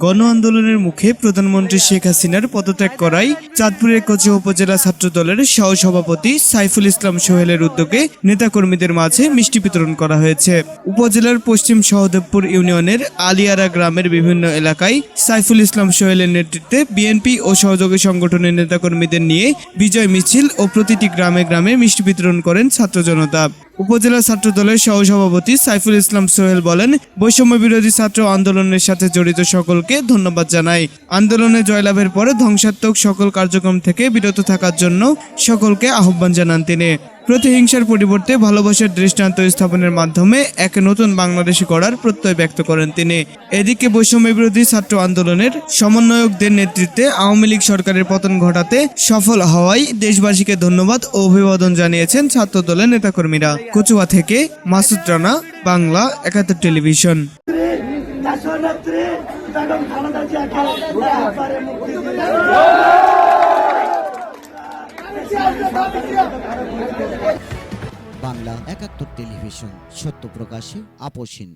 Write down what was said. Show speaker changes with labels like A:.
A: গণ আন্দোলনের মুখে প্রধানমন্ত্রী শেখ হাসিনার পদত্যাগ করায় চাঁদপুরের কচি উপজেলা ছাত্র দলের সহসভাপতি সাইফুল ইসলাম সোহেলের উদ্যোগে নেতাকর্মীদের মাঝে মিষ্টি বিতরণ করা হয়েছে। উপজেলার পশ্চিম সহদেবপুর ইউনিয়নের আলিয়ারা গ্রামের বিভিন্ন এলাকায় সাইফুল ইসলাম সোহেলের নেতৃত্বে বিএনপি ও সহযোগী সংগঠনের নেতাকর্মীদের নিয়ে বিজয় মিছিল ও প্রতিটি গ্রামে গ্রামে মিষ্টি বিতরণ করেন ছাত্র জনতা উপজেলা ছাত্র দলের সহসভাপতি সাইফুল ইসলাম সোহেল বলেন, বৈষম্য বিরোধী ছাত্র আন্দোলনের সাথে জড়িত সকলকে ধন্যবাদ জানাই। আন্দোলনে জয়লাভের পরে ধ্বংসাত্মক সকল কার্যক্রম থেকে বিরত থাকার জন্য সকলকে আহ্বান জানান তিনি। প্রতিহিংসার পরিবর্তে ভালোবাসার দৃষ্টান্ত স্থাপনের মাধ্যমে এক নতুন বাংলাদেশ গড়ার প্রত্যয় ব্যক্ত করেন তিনি। এদিকে বৈষম্য বিরোধী ছাত্র আন্দোলনের সমন্বয়কদের নেতৃত্বে আওয়ামী লীগ সরকারের পতন ঘটাতে সফল হওয়ায় দেশবাসীকে ধন্যবাদ ও অভিবাদন জানিয়েছেন ছাত্র দলের নেতাকর্মীরা। কচুয়া থেকে মাসুদ রানা, বাংলা একাত্তর টেলিভিশন।
B: বাংলা একাত্তর টেলিভিশন সত্য প্রকাশে আপোষহীন